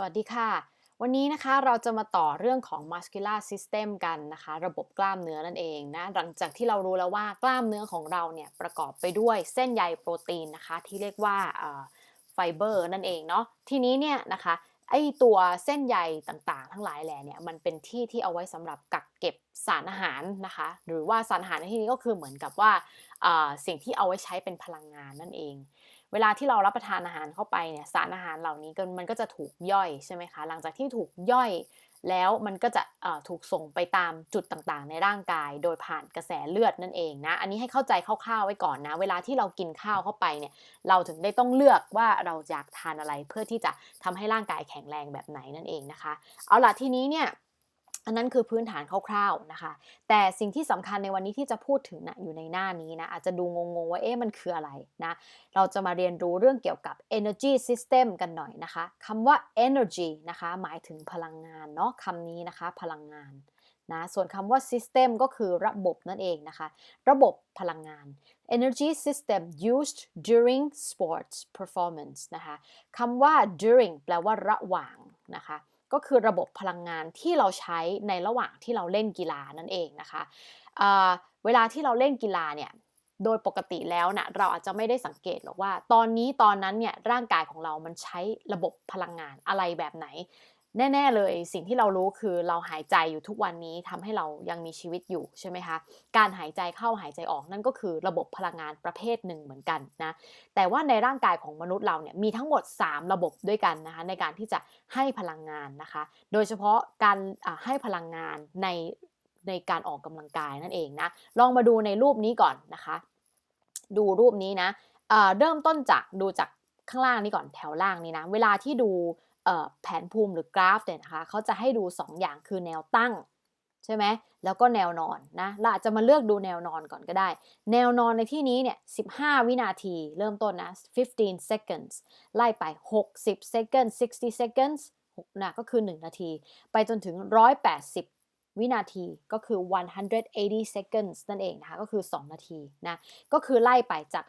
สวัสดีค่ะ วันนี้นะคะเราจะมาต่อเรื่องของ muscular system กันนะคะ ระบบกล้ามเนื้อนั่นเองนะหลังจากที่เรารู้แล้วว่ากล้ามเนื้อของเราเนี่ยประกอบไปด้วยเส้นใยโปรตีนนะคะ ที่เรียกว่าไฟเบอร์นั่นเองเนาะทีนี้เนี่ยนะคะ ไอตัวเส้นใยต่างๆ ทั้งหลายแหล่เนี่ยมันเป็นที่ที่เอาไว้สำหรับกักเก็บสารอาหารนะคะ หรือว่าสารอาหารในที่นี้ก็คือเหมือนกับว่าสิ่งที่เอาไว้ใช้เป็นพลังงานนั่นเอง เวลาที่เรารับประทานอาหารเข้าไปเนี่ยสารอาหารเหล่านี้มันก็จะถูกย่อยใช่ไหมคะหลังจากที่ถูกย่อย แล้วมันก็จะถูกส่งไปตามจุดต่างๆ ในร่างกาย โดยผ่านกระแสเลือดนั่นเองนะ อันนี้ให้เข้าใจคร่าวๆไว้ก่อนนะ เวลาที่เรากินข้าวเข้าไปเนี่ย เราถึงได้ต้องเลือกว่าเราอยากทานอะไรเพื่อที่จะทำให้ร่างกายแข็งแรงแบบไหนนั่นเองนะคะ เอาล่ะทีนี้เนี่ย อันนั้นคือพื้นฐานคร่าวๆนะคะ แต่สิ่งที่สำคัญในวันนี้ที่จะพูดถึงนะอยู่ในหน้านี้นะอาจจะดูงงๆว่าเอ๊ะมันคืออะไรนะเราจะมาเรียนรู้เรื่องเกี่ยวกับ energy system กันหน่อยนะคะคำว่า energy นะคะหมายถึงพลังงานเนาะคำนี้นะคะพลังงานนะส่วนคำว่า system ก็คือระบบนั่นเองนะคะ ระบบพลังงาน energy system used during sports performance นะคะคำว่า during แปลว่าระหว่างนะคะ ก็คือระบบพลังงานที่เราใช้ในระหว่างที่เราเล่นกีฬานั่นเองนะคะเวลาที่เราเล่นกีฬาเนี่ยโดยปกติแล้วนะเราอาจจะไม่ได้สังเกตหรอกว่า ตอนนี้ตอนนั้นเนี่ยร่างกายของเรามันใช้ระบบพลังงานอะไรแบบไหน แน่ ๆ เลยสิ่งที่เรารู้คือเราหายใจอยู่ทุกวันนี้ทำให้เรายังมีชีวิตอยู่ใช่ไหมคะ การหายใจเข้าหายใจออกนั่นก็คือระบบพลังงานประเภทหนึ่งเหมือนกันนะ แต่ว่าในร่างกายของมนุษย์เราเนี่ยมีทั้งหมด 3 ระบบด้วยกันนะคะในการที่จะให้พลังงานนะคะ โดยเฉพาะการให้พลังงานในในการออกกำลังกายนั่นเองนะ ลองมาดูในรูปนี้ก่อนนะคะ ดูรูปนี้นะเริ่มต้นจากดูจากข้างล่างนี้ก่อนแถวล่างนี้นะ เวลาที่ดู แผนภูมิหรือกราฟเนี่ยนะคะเขาจะให้ดู 2 อย่างคือแนวตั้งใช่ไหมแล้วก็แนวนอนนะเราอาจจะมาเลือกดูแนวนอนก่อนก็ได้ แนวนอนในที่นี้เนี่ย 15 วินาทีเริ่มต้นนะ 15 seconds ไล่ไป 60 seconds 60 seconds นะก็คือ 1 นาที ไปจนถึง 180 วินาทีก็คือ 180 seconds นั่นเองนะคะ ก็คือ 2 นาทีนะ ก็คือไล่ไปจาก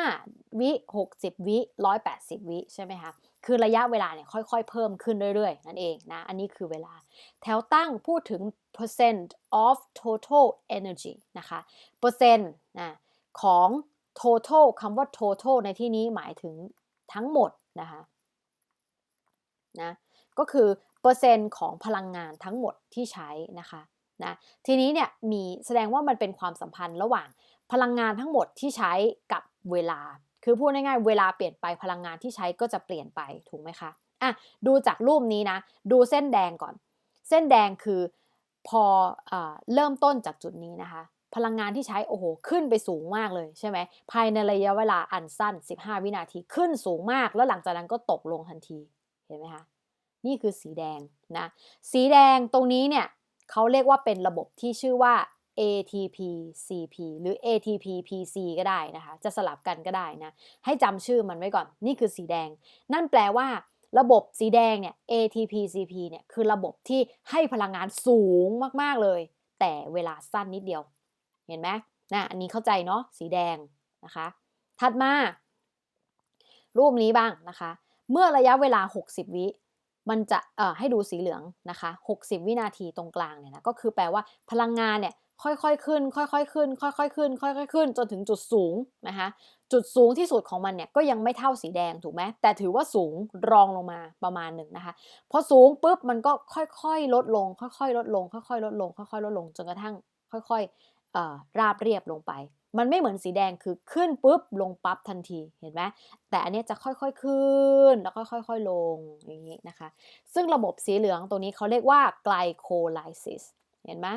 15 วิ 60 วิ 180 วิ ใช่ไหมคะ คือระยะเวลาเนี่ยค่อยๆ เพิ่มขึ้นเรื่อยๆ นั่นเองนะ อันนี้คือเวลา แถวตั้งพูดถึง percent of total energy นะคะเปอร์เซ็นต์นะของ total คำว่า total ในที่นี้หมายถึงทั้งหมดนะคะนะก็คือเปอร์เซ็นต์ของพลังงานทั้งหมดที่ใช้นะคะนะทีนี้เนี่ยมีแสดงว่ามันเป็นความสัมพันธ์ระหว่างพลังงานทั้งหมดที่ใช้กับเวลา คือพูดง่ายๆเวลาเปลี่ยนไปพลังงานที่ใช้ก็จะเปลี่ยนไปถูกไหมคะอะดูจากรูปนี้นะ ดูเส้นแดงก่อน เส้นแดงคือพออเริ่มต้นจากจุดนี้นะคะ พลังงานที่ใช้โอ้โหขึ้นไปสูงมากเลยใช่ไหมภายในระยะเวลาอันสั้น 15 วินาทีขึ้นสูงมากแล้วหลังจากนั้นก็ตกลงทันทีเห็นไหมคะนี่คือสีแดงนะสีแดงตรงนี้เนี่ยเขาเรียกว่าเป็นระบบที่ชื่อว่า ATP CP หรือ ATP PC ก็ได้นะคะ จะสลับกันก็ได้นะ ให้จำชื่อมันไว้ก่อน นี่คือสีแดง นั่นแปลว่า ระบบสีแดงเนี่ย ATP CP เนี่ยคือระบบที่ให้พลังงานสูงมากๆเลย แต่เวลาสั้นนิดเดียว เห็นไหมนะอันนี้เข้าใจเนาะสีแดงนะคะ ถัดมา รูปนี้บ้างนะคะ เมื่อระยะเวลา 60 วิมันจะเอ่อให้ดูสีเหลืองนะคะ 60 วินาทีตรงกลางเนี่ยนะก็คือแปลว่าพลังงานเนี่ย ค่อยๆขึ้น ค่อยๆขึ้น ค่อยๆขึ้น ค่อยๆขึ้น จนถึงจุดสูงนะคะจุดสูงที่สุดของมันเนี่ยก็ยังไม่เท่าสีแดงถูกไหมแต่ถือว่าสูงรองลงมาประมาณหนึ่งนะคะพอสูงปุ๊บมันก็ค่อยๆลดลง ค่อยๆลดลง ค่อยๆลดลง ค่อยๆลดลงจนกระทั่ง ค่อยๆราบเรียบลงไป มันไม่เหมือนสีแดงคือขึ้นปุ๊บลงปั๊บทันทีเห็นไหมแต่อันนี้จะค่อยๆขึ้นแล้วก็ค่อยๆลงอย่างนี้นะคะ ซึ่งระบบสีเหลืองตรงนี้เขาเรียกว่า glycolysis เห็นไหม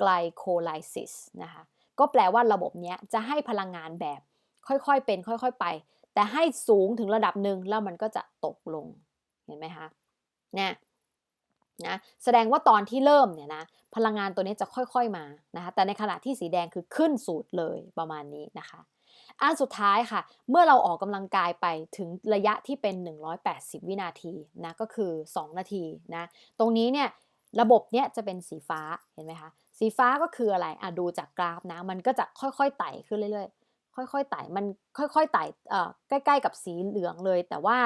ไกลโคไลซิสนะคะก็แปลว่าระบบนี้จะให้พลังงานแบบค่อยๆเป็นค่อยๆไป แต่ให้สูงถึงระดับหนึ่งแล้วมันก็จะตกลงเห็นไหมคะเนี่ยนะแสดงว่าตอนที่เริ่มเนี่ยนะพลังงานตัวนี้จะค่อยๆมานะคะแต่ในขณะที่สีแดงคือขึ้นสูตรเลยประมาณนี้นะคะอันสุดท้ายค่ะ เมื่อเราออกกำลังกายไปถึงระยะที่เป็น 180 วินาทีนะก็คือ 2 นาทีนะตรงนี้เนี่ยระบบเนี้ยจะเป็นสีฟ้าเห็นไหมคะ สีฟ้าก็คืออะไรอะดูจากกราฟนะ มันก็จะค่อยๆไต่ขึ้นเรื่อยๆ ค่อยๆไต่มันค่อยๆไต่ใกล้ๆกับสีเหลืองเลย แต่ว่า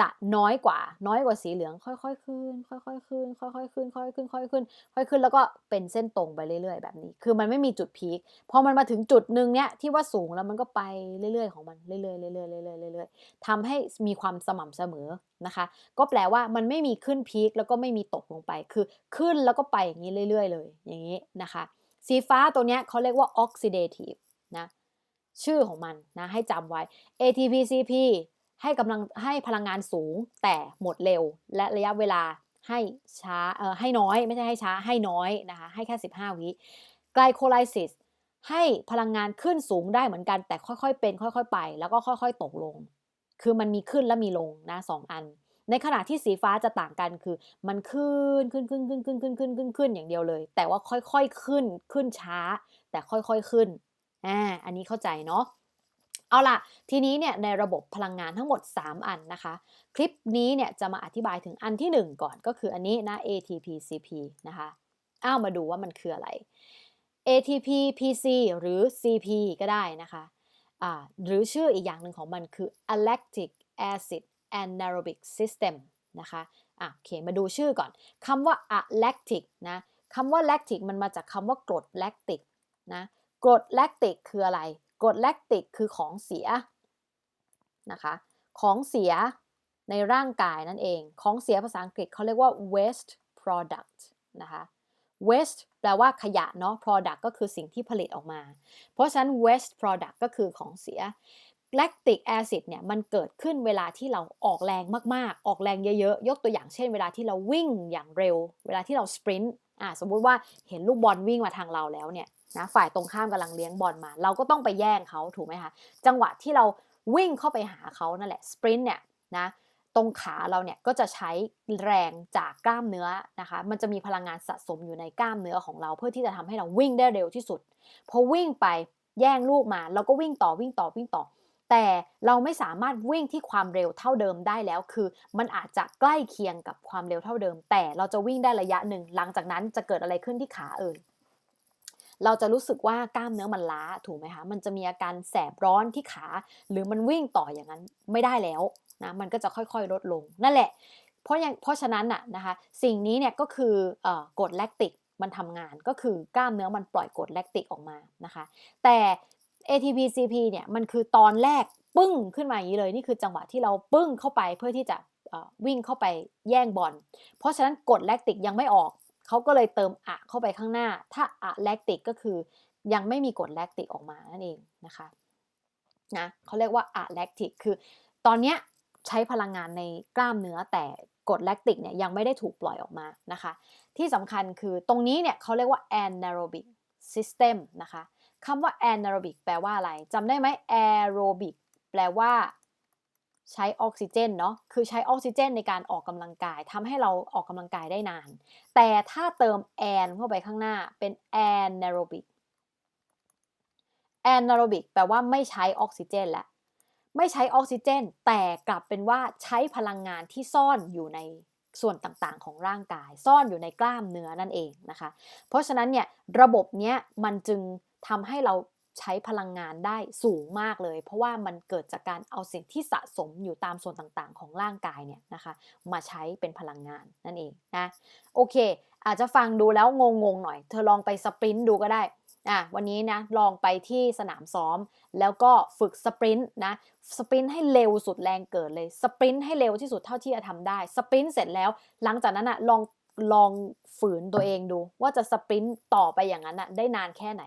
จะน้อยกว่าน้อยกว่าสีเหลือง ค่อยๆขึ้น ค่อยๆขึ้น ค่อยๆขึ้น ค่อยๆขึ้น ค่อยๆขึ้น ค่อยๆขึ้น แล้วก็เป็นเส้นตรงไปเรื่อยๆ แบบนี้ คือมันไม่มีจุดพีคพอมันมาถึงจุดหนึ่งเนี้ยที่ว่าสูงแล้วมันก็ไปเรื่อยๆของมันเรื่อยๆเรื่อยๆเรื่อยๆเรื่อยๆทำให้มีความสม่ำเสมอนะคะ ก็แปลว่ามันไม่มีขึ้นพีคแล้วก็ไม่มีตกลงไป คือขึ้นแล้วก็ไปอย่างนี้เรื่อย ๆ เลย อย่างนี้นะคะ สีฟ้าตัวเนี้ยเขาเรียกว่า oxidative นะชื่อของมันนะให้จำไว้ ATP CP ให้กำลังให้พลังงานสูงแต่หมดเร็ว และระยะเวลาให้ช้าเออให้น้อย ไม่ใช่ให้ช้าให้น้อยนะคะ ให้แค่ 15 วิไกลโคไลซิส ให้พลังงานขึ้นสูงได้เหมือนกัน แต่ค่อยๆเป็น ค่อยๆไป แล้วก็ค่อยๆตกลง คือมันมีขึ้นและมีลงนะสองอัน ในขณะที่สีฟ้าจะต่างกันคือ มันขึ้นขึ้นขึ้นขึ้นขึ้นขึ้นขึ้นขึ้นขึ้นอย่างเดียวเลย แต่ว่าค่อยๆขึ้นขึ้นช้า แต่ค่อยๆขึ้นอ่าอันนี้เข้าใจเนาะเอาล่ะ ทีนี้เนี่ยในระบบพลังงานทั้งหมด 3 อันนะคะ คลิปนี้เนี่ยจะมาอธิบายถึงอันที่ 1 ก่อนก็คืออันนี้นะ ATP CP นะคะ อ้าวมาดูว่ามันคืออะไร ATP PC หรือ CP ก็ได้นะคะะหรือชื่ออีกอย่างหนึ่งของมันคือ Lactic Acid Anaerobic System นะคะอะโอเคมาดูชื่อก่อนคำว่า lactic นะคำว่า lactic มันมาจากคำว่ากรด lactic นะกรด lactic คืออะไร กรดแลคติกคือของเสียนะคะของเสียในร่างกายนั่นเอง ของเสียภาษาอังกฤษเขาเรียกว่า waste product นะคะ waste แปลว่าขยะเนาะ product ก็คือสิ่งที่ผลิตออกมา เพราะฉะนั้น waste product ก็คือของเสีย lactic acid เนี่ยมันเกิดขึ้นเวลาที่เราออกแรงมากๆ ออกแรงเยอะๆ ยกตัวอย่างเช่นเวลาที่เราวิ่งอย่างเร็ว เวลาที่เราสปรินต์อ่าสมมุติว่าเห็นลูกบอลวิ่งมาทางเราแล้วเนี่ยนะฝ่ายตรงข้ามกำลังเลี้ยงบอลมา เราก็ต้องไปแย่งเขาถูกไหมคะ จังหวะที่เราวิ่งเข้าไปหาเขานั่นแหละสปรินต์เนี่ยนะ ตรงขาเราเนี่ยก็จะใช้แรงจากกล้ามเนื้อนะคะ มันจะมีพลังงานสะสมอยู่ในกล้ามเนื้อของเรา เพื่อที่จะทำให้เราวิ่งได้เร็วที่สุด พอวิ่งไปแย่งลูกมา เราก็วิ่งต่อวิ่งต่อวิ่งต่อ แต่เราไม่สามารถวิ่งที่ความเร็วเท่าเดิมได้แล้ว คือ มันอาจจะใกล้เคียงกับความเร็วเท่าเดิม แต่เราจะวิ่งได้ระยะหนึ่ง หลังจากนั้นจะเกิดอะไรขึ้นที่ขาเอ่ยเราจะรู้สึกว่ากล้ามเนื้อมันล้าถูกไหมคะ มันจะมีอาการแสบร้อนที่ขา หรือมันวิ่งต่ออย่างนั้นไม่ได้แล้ว นะมันก็จะค่อยๆ ลดลง นั่นแหละ เพราะยังเพราะฉะนั้นน่ะนะคะสิ่งนี้เนี่ยก็คือกรดแลคติกมันทำงานก็คือกล้ามเนื้อมันปล่อยกรดแลคติกออกมานะคะแต่ ATP CP เนี่ยมันคือตอนแรกปึ้งขึ้นมาอย่างนี้เลยนี่คือจังหวะที่เราปึ้งเข้าไปเพื่อที่จะวิ่งเข้าไปแย่งบอลเพราะฉะนั้นกรดแลคติกยังไม่ออกเขาก็เลยเติมอะเข้าไปข้างหน้า ถ้าอะแลคติกก็คือยังไม่มีกรดแลคติกออกมานั่นเองนะคะนะเขาเรียกว่าอะแลคติกคือตอนเนี้ย ใช้พลังงานในกล้ามเนื้อแต่กรดแลคติกเนี่ยยังไม่ได้ถูกปล่อยออกมานะคะ ที่สำคัญคือตรงนี้เนี่ยเขาเรียกว่า anaerobic system นะคะคำว่า anaerobic แปลว่าอะไรจำได้ไหม aerobic แปลว่าใช้ออกซิเจนเนาะ คือใช้ออกซิเจนในการออกกำลังกายทำให้เราออกกำลังกายได้นาน แต่ถ้าเติมแอนเข้าไปข้างหน้าเป็นแอนนาโรบิกแอนนาโรบิกแปลว่าไม่ใช้ออกซิเจนแล้ว ไม่ใช้ออกซิเจน แต่กลับเป็นว่าใช้พลังงานที่ซ่อนอยู่ในส่วนต่างๆ ของร่างกาย ซ่อนอยู่ในกล้ามเนื้อนั่นเองนะคะ เพราะฉะนั้นเนี่ยระบบเนี้ยมันจึงทำให้เราใช้พลังงานได้สูงมากเลย เพราะว่ามันเกิดจากการเอาสิ่งที่สะสมอยู่ตามส่วนต่างๆ ของร่างกายเนี่ยนะคะมาใช้เป็นพลังงานนั่นเองนะโอเค อาจจะฟังดูแล้วงงๆหน่อย เธอลองไปสปรินต์ดูก็ได้ อะวันนี้นะลองไปที่สนามซ้อม แล้วก็ฝึกสปรินต์นะสปรินต์ให้เร็วสุดแรงเกิดเลยสปรินต์ให้เร็วที่สุดเท่าที่จะทำได้สปรินต์เสร็จแล้ว หลังจากนั้นอะลองลองฝืนตัวเองดู ว่าจะสปรินต์ต่อไปอย่างนั้นอะได้นานแค่ไหน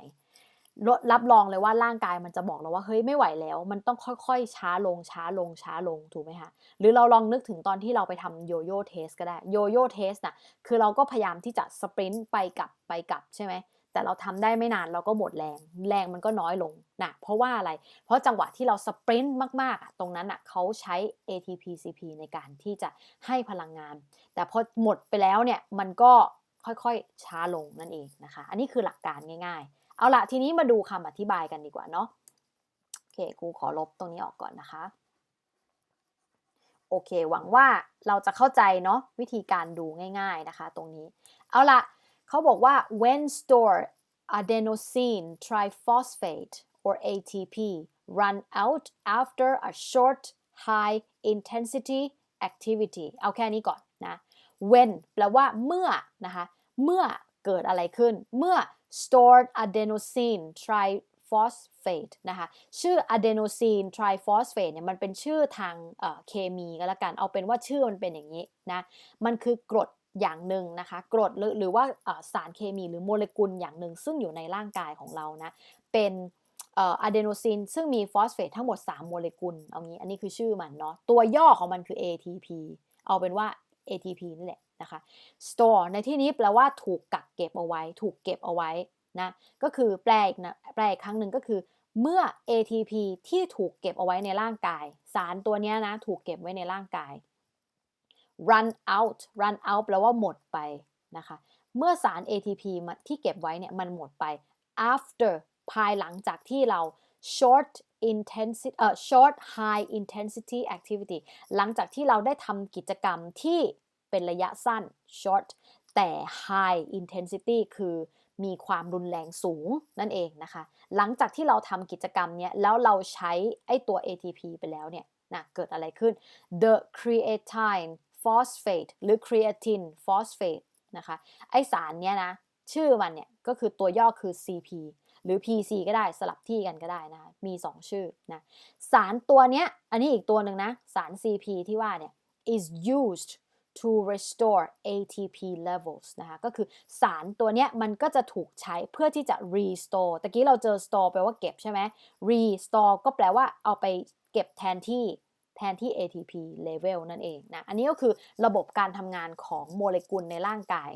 รับรองเลยว่าร่างกายมันจะบอกเราว่าเฮ้ยไม่ไหวแล้ว มันต้องค่อยๆ ช้าลงช้าลงช้าลงถูกไหมคะหรือเราลองนึกถึงตอนที่เราไปทำโยโย่เทสก็ได้โยโย่เทสน่ะคือเราก็พยายามที่จะสปรินต์ไปกลับไปกลับใช่ไหม แต่เราทำได้ไม่นานเราก็หมดแรง แรงมันก็น้อยลงนะเพราะว่าอะไร เพราะจังหวะที่เราสปรินต์มากๆ ตรงนั้นอะเขาใช้ ATP CP ในการที่จะให้พลังงาน แต่พอหมดไปแล้วเนี่ยมันก็ค่อยๆช้าลงนั่นเองนะคะ อันนี้คือหลักการง่ายๆ เอาละทีนี้มาดูคำอธิบายกันดีกว่าเนาะโอเคกูขอลบตรงนี้ออกก่อนนะคะโอเค หวังว่าเราจะเข้าใจเนาะวิธีการดูง่าย ๆนะคะ ตรงนี้ เอาละ เขาบอกว่า when store adenosine triphosphate or ATP run out after a short high intensity activity เอาแค่นี้ก่อนนะ when แปลว่าเมื่อนะคะ เมื่อเกิดอะไรขึ้น เมื่อ stored adenosine triphosphate นะคะ ชื่อ adenosine triphosphate เนี่ยมันเป็นชื่อทางเคมีก็แล้วกัน เอาเป็นว่าชื่อมันเป็นอย่างนี้นะ มันคือกรด อย่างหนึ่งนะคะกรดหรือหรือว่าสารเคมีหรือโมเลกุลอย่างหนึ่ง ซึ่งอยู่ในร่างกายของเรานะเป็นอะเดโนซินซึ่งมีฟอสเฟตทั้งหมด 3 โมเลกุลเอางี้อันนี้คือชื่อมันเนาะตัวย่อของมันคือ ATP เอาเป็นว่า ATP นี่แหละนะคะ store ในที่นี้แปลว่าถูกกักเก็บเอาไว้ ถูกเก็บเอาไว้นะก็คือแปลอีกนะแปลอีกครั้งหนึ่งก็คือ เมื่อ ATP ที่ถูกเก็บเอาไว้ในร่างกาย สารตัวนี้นะถูกเก็บไว้ในร่างกาย run out run out แปลว่าหมดไปนะคะ เมื่อสาร ATP ที่เก็บไว้เนี่ยมันหมดไป after ภายหลังจากที่เรา short intensity เอ่อ short high intensity activity หลังจากที่เราได้ทำกิจกรรมที่เป็นระยะสั้น short แต่ high intensity คือมีความรุนแรงสูงนั่นเองนะคะ หลังจากที่เราทำกิจกรรมเนี้ยแล้วเราใช้ไอตัว ATP ไปแล้วเนี่ยนะเกิดอะไรขึ้น the creatine phosphate หรือ creatine phosphate นะคะไอสารเนี้ยนะ ชื่อมันเนี่ยก็คือตัวย่อคือ CP หรือ PC ก็ได้สลับที่กันก็ได้นะมี 2 ชื่อนะสารตัวเนี้ยอันนี้อีกตัวหนึ่งนะ สาร CP ที่ว่าเนี่ย is used to restore ATP levels นะคะก็คือสารตัวเนี้ยมันก็จะถูกใช้เพื่อที่จะ restore ตะกี้เราเจอ store แปลว่าเก็บใช่ไหม restore ก็แปลว่าเอาไปเก็บแทนที่ ทนที่ ATP level นั่นเองนะ อันนี้ก็คือระบบการทำงานของโมเลกุลในร่างกาย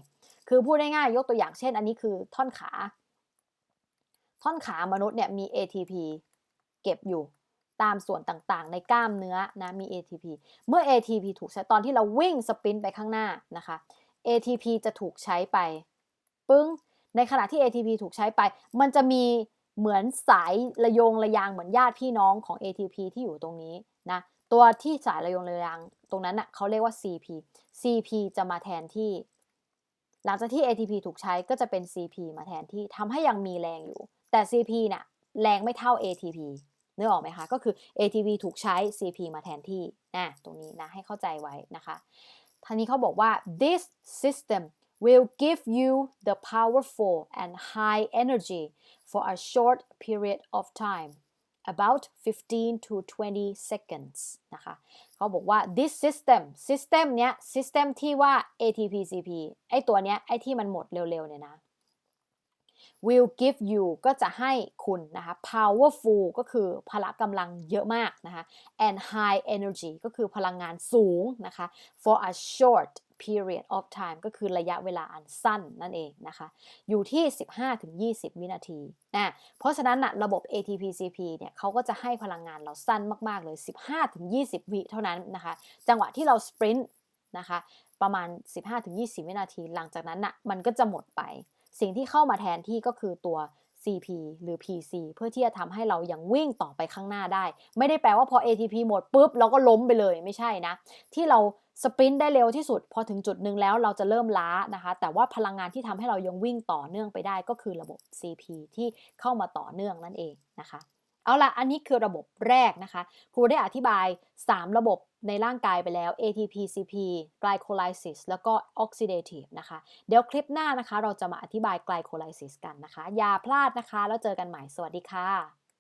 คือพูดง่ายๆยกตัวอย่างเช่น อันนี้คือท่อนขา ท่อนขามนุษย์เนี่ยมี ATP เก็บอยู่ตามส่วนต่างๆ ในกล้ามเนื้อนะมี ATP เมื่อ ATP ถูกใช้ตอนที่เราวิ่งสปรินต์ไปข้างหน้านะคะ ATP จะถูกใช้ไปปึ้งในขณะที่ ATP ถูกใช้ไป มันจะมี เหมือนสายระยงระยางเหมือนญาติพี่น้องของ ATP ที่อยู่ตรงนี้นะตัวที่สายระยงระยางตรงนั้นนะ่ะเขาเรียกว่า CP CP จะมาแทนที่ หลังจากที่ ATP ถูกใช้ก็จะเป็น CP มาแทนที่ทำให้ยังมีแรงอยู่ แต่ CP นี่ยแรงไม่เท่า ATP นึกออกไหมคะ ก็คือ ATP ถูกใช้ CP มาแทนที่นะตรงนี้นะให้เข้าใจไว้นะคะทีนี้เขาบอกว่า this system will give you the powerful and high energy for a short period of time about 15 to 20 seconds นะคะเขาบอกว่า this system system เนี้ย system ที่ว่า ATP CP ไอตัวเนี้ย ไอที่มันหมดเร็วๆเนี่ยนะ will give you ก็จะให้คุณนะคะ powerful ก็คือพละกำลังเยอะมากนะคะ and high energy ก็คือพลังงานสูงนะคะ for a short period of time ก็คือระยะเวลาอันสั้นนั่นเองนะคะ อยู่ที่ 15-20 วินาทีนะเพราะฉะนั้นนะระบบ ATP-CP เนี่ยเขาก็จะให้พลังงานเราสั้นมาก ๆ เลย 15-20 วิเท่านั้นนะคะ จังหวะที่เราสปรินต์นะคะประมาณ 15-20 วินาที หลังจากนั้นนะมันก็จะหมดไป สิ่งที่เข้ามาแทนที่ก็คือตัว CP หรือ PC เพื่อที่จะทำให้เรายังวิ่งต่อไปข้างหน้าได้ ไม่ได้แปลว่าพอ ATP หมดปุ๊บเราก็ล้มไปเลยไม่ใช่นะ ที่เราสปรินต์ได้เร็วที่สุด พอถึงจุดหนึ่งแล้วเราจะเริ่มล้านะคะ แต่ว่าพลังงานที่ทำให้เรายังวิ่งต่อเนื่องไปได้ก็คือระบบ CP ที่เข้ามาต่อเนื่องนั่นเองนะคะ เอาละอันนี้คือระบบแรกนะคะ ครูได้อธิบาย 3 ระบบในร่างกายไปแล้ว ATP CP glycolysis แล้วก็ oxidative นะคะ เดี๋ยวคลิปหน้านะคะ เราจะมาอธิบาย glycolysis กันนะคะ อย่าพลาดนะคะ แล้วเจอกันใหม่ สวัสดีค่ะ